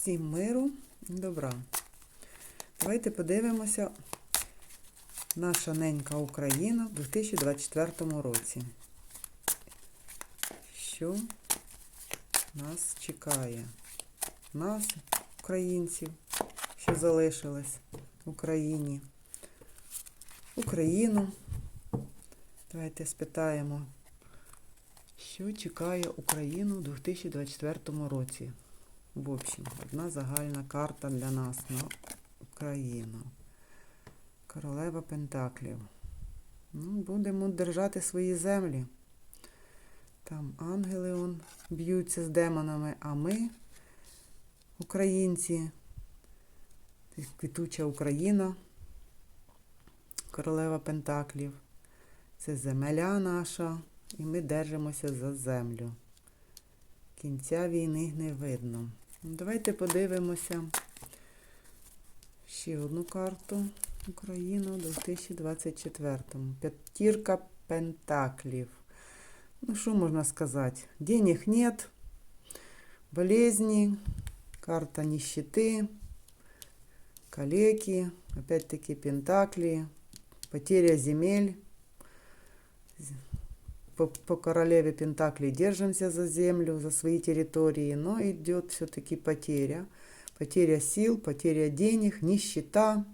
Всім миру і добра. Давайте подивимося наша ненька Україна в 2024 році. Що нас чекає? Нас, українців, що залишилось в Україні. Україну. Давайте спитаємо, що чекає Україну в 2024 році. В общем, одна загальна карта для нас на Україну. Королева Пентаклів. Ну, будемо держати свої землі. Там ангели он б'ються з демонами, а ми, українці, квітуча Україна, королева Пентаклів. Це земля наша, і ми держимося за землю. Кінця війни не видно. Давайте подивимося ще одну карту Україну у 2024. П'ятірка Пентаклів. Ну, що можна сказати? Денег нет, болезни, карта нищеты, калеки, опять-таки Пентакли, потеря земель. По, по королеве Пентаклей держимся за землю, за свои территории, но идет все-таки потеря. Потеря сил, потеря денег, нищета.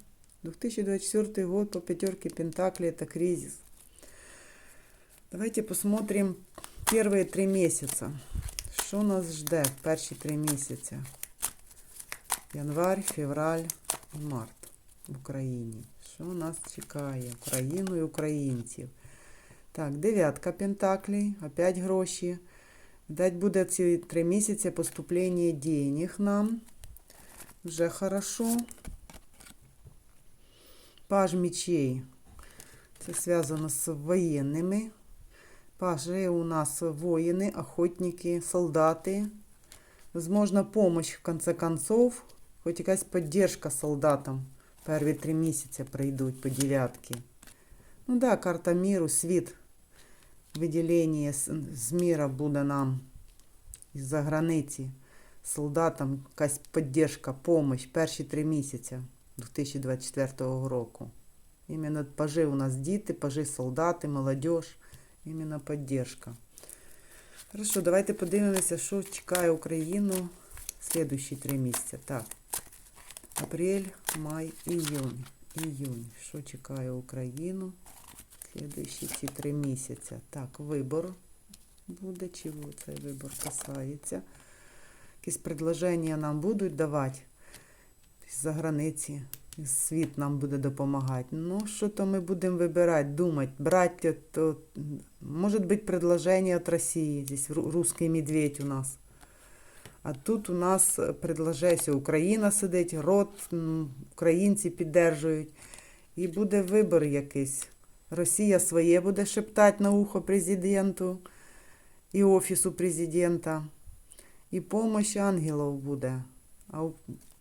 2024 год по пятерке Пентаклей это кризис. Давайте посмотрим первые три месяца. Що нас жде в перші три місяці? Январь, февраль і март в Україні. Що нас чекає? Україну і українців. Так, дев'ятка пентаклей, опять гроші. Дать буде ці три місяці поступлення денег нам. Вже хорошо. Паж мечей. Це зв'язано з воєнними. Пажи у нас воїни, охотники, солдати. Возможно, помощь в конце концов. Хоч якась підтримка солдатам. Перві три місяці прийдуть по дев'ятки. Ну да, карта міру, світ. Виділення з, міра буде нам із-за границі. Солдатам якась підтримка, помощь перші три місяці 2024 року. Іменно пажи у нас діти, пажи солдати, молодіж. Іменно підтримка. Хорошо, давайте подивимося, що чекає Україну слідуючі три місяці. Так. Апрель, май, іюнь. Іюнь. Що чекає Україну? Слідуючі ці три місяці. Так, вибор буде, чого цей вибор касається. Якісь предложення нам будуть давати з-за границі. Світ нам буде допомагати. Ну, що то ми будемо вибирати, думати, брати, то може бути предложення від Росії. Здесь ру- русский медведь у нас. А тут у нас предложення, Україна сидить, рот, українці піддержують. І буде вибор якийсь. Росія своє буде шептати на ухо президенту і офісу президента. І помощь ангелів буде. А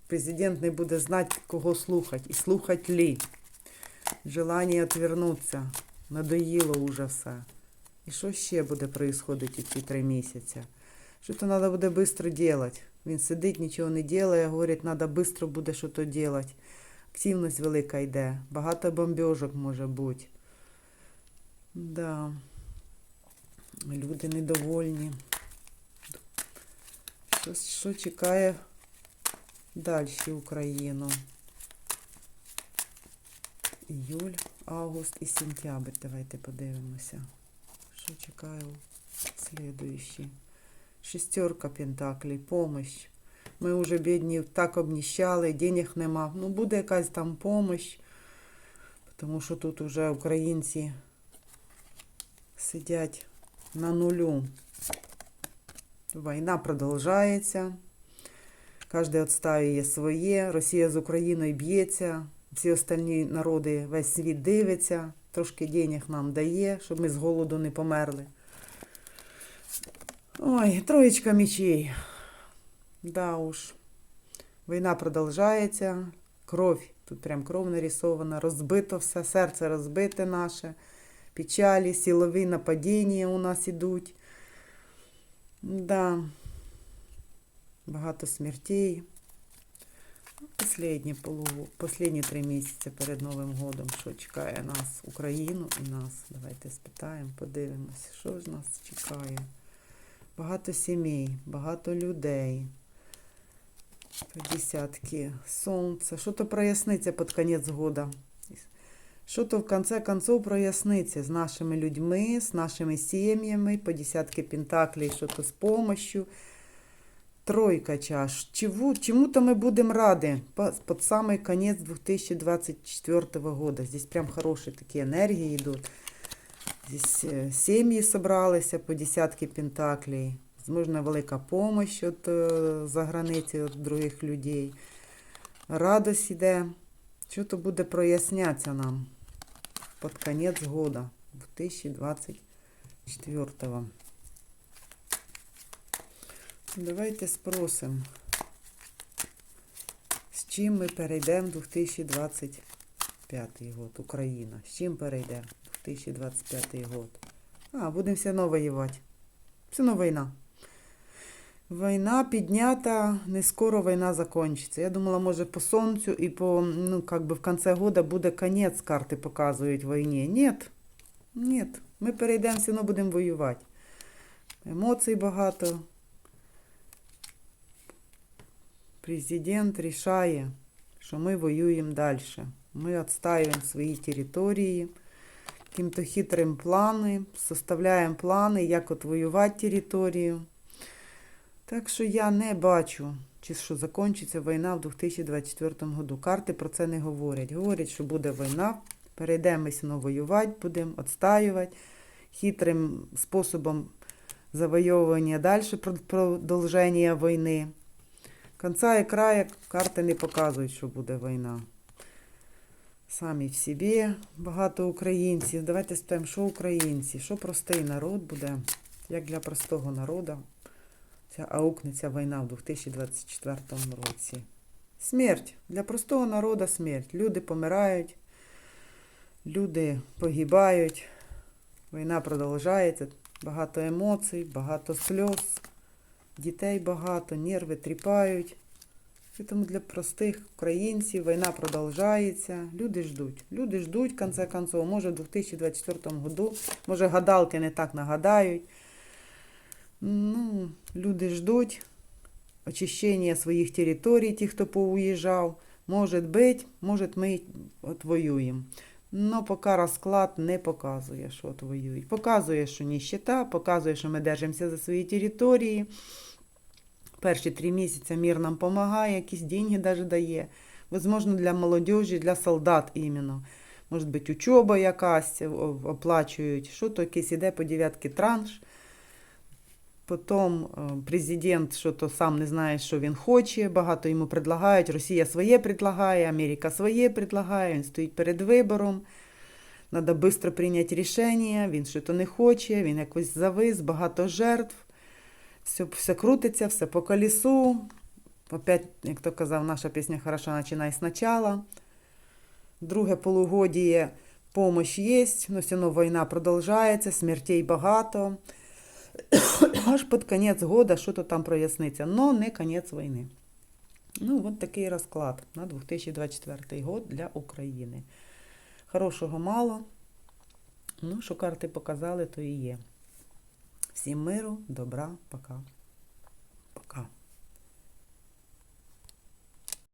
президент не буде знати, кого слухати. І слухати лі. Желання відвернутися. Надоїло уже все. І що ще буде происходити ці три місяці? Що то треба буде швидко робити. Він сидить, нічого не робить, говорить, треба швидко буде щось робити. Активність велика йде. Багато бомбежок може бути. Да. Люди недовольні. Що, що чекає далі Україну? Іюль, август і сентябрь. Давайте подивимося. Що чекає слідуючий? Шестерка пентаклей, помощь. Ми вже бідні так обніщали, денег нема. Ну, буде якась там помощь, тому що тут вже українці сидять на нулю. Війна продовжується. Кожен відстаює своє. Росія з Україною б'ється. Всі остальні народи, весь світ дивиться. Трошки денег нам дає, щоб ми з голоду не померли. Ой, троєчка мечей. Да уж. Війна продовжується. Кров. Тут прям кров нарисована. Розбито все, серце розбите наше. Печалі, силові нападіння у нас ідуть. Да. Багато смертей. Последні, полу... Последні три місяці перед Новим годом, що чекає нас, Україну і нас. Давайте спитаємо, подивимося, що ж нас чекає. Багато сімей, багато людей. Десятки. Сонце. Що то проясниться під кінець года. Що то в конце концов проясниться з нашими людьми, з нашими сім'ями, по десятки пентаклей, що то з помощью. Тройка чаш. Чему, чему-то мы будем рады по- под самый конец 2024 года. Здесь прям хорошие такие энергии идут. Здесь э, семьи собрались по десятки пентаклей. Возможно, велика помощь от е, за границі від других людей. Радость іде. Що то буде прояснятися нам Під кінець года 2024. Давайте спросимо, з чим ми перейдемо в 2025 год, Україна. З чим перейде 2025 год? А, будемо все воювати. Все одно війна. Війна піднята, не скоро війна закінчиться. Я думала, може по сонцю і по, ну, как би в кінці года буде кінець, карти показують війні. Ні, ні, ми перейдемо, все одно будемо воювати. Емоцій багато. Президент рішає, що ми воюємо далі. Ми відстаємо свої території, яким-то хитрим плани, составляємо плани, як от воювати територію. Так що я не бачу, чи що закінчиться війна в 2024 году. Карти про це не говорять. Говорять, що буде війна, перейдемо воювати, будемо відстаювати хитрим способом завойовування далі продовження війни. Конца і края карти не показують, що буде війна. Самі в собі багато українців. Давайте спитаємо, що українці, що простий народ буде, як для простого народу ця аукнеться війна в 2024 році. Смерть. Для простого народу смерть. Люди помирають, люди погибають, війна продовжується, багато емоцій, багато сльоз. Дітей багато, нерви тріпають. І Тому для простих українців війна продовжується. Люди ждуть. Люди ждуть, в конце концов. Може, в 2024 году, може, гадалки не так нагадають. Ну, люди ждуть очищення своїх територій, ті, хто поуїжджав. Може бути, може, ми от воюємо. Но поки розклад не показує, що от воюють. Показує, що ніщета, показує, що ми держимося за свої території. Перші три місяці мір нам допомагає, якісь деньги навіть дає. Возможно, для молодежі, для солдат іменно. Може бути, учоба якась оплачують, що то якийсь іде по дев'ятки транш. Потім е, президент що то сам не знає, що він хоче, багато йому предлагають. Росія своє предлагає, Америка своє предлагає, він стоїть перед вибором. Треба швидко прийняти рішення, він що то не хоче, він якось завис, багато жертв. Все, все крутиться, все по колесу. Опять, як то казав, наша пісня хороша починай спочатку. Друге полугодіє помощь є, але все одно війна продовжується, смертей багато. Аж під кінець года що то там проясниться, але не кінець війни. Ну, от такий розклад на 2024 год для України. Хорошого мало. Ну, що карти показали, то і є. Всім миру, добра, пока.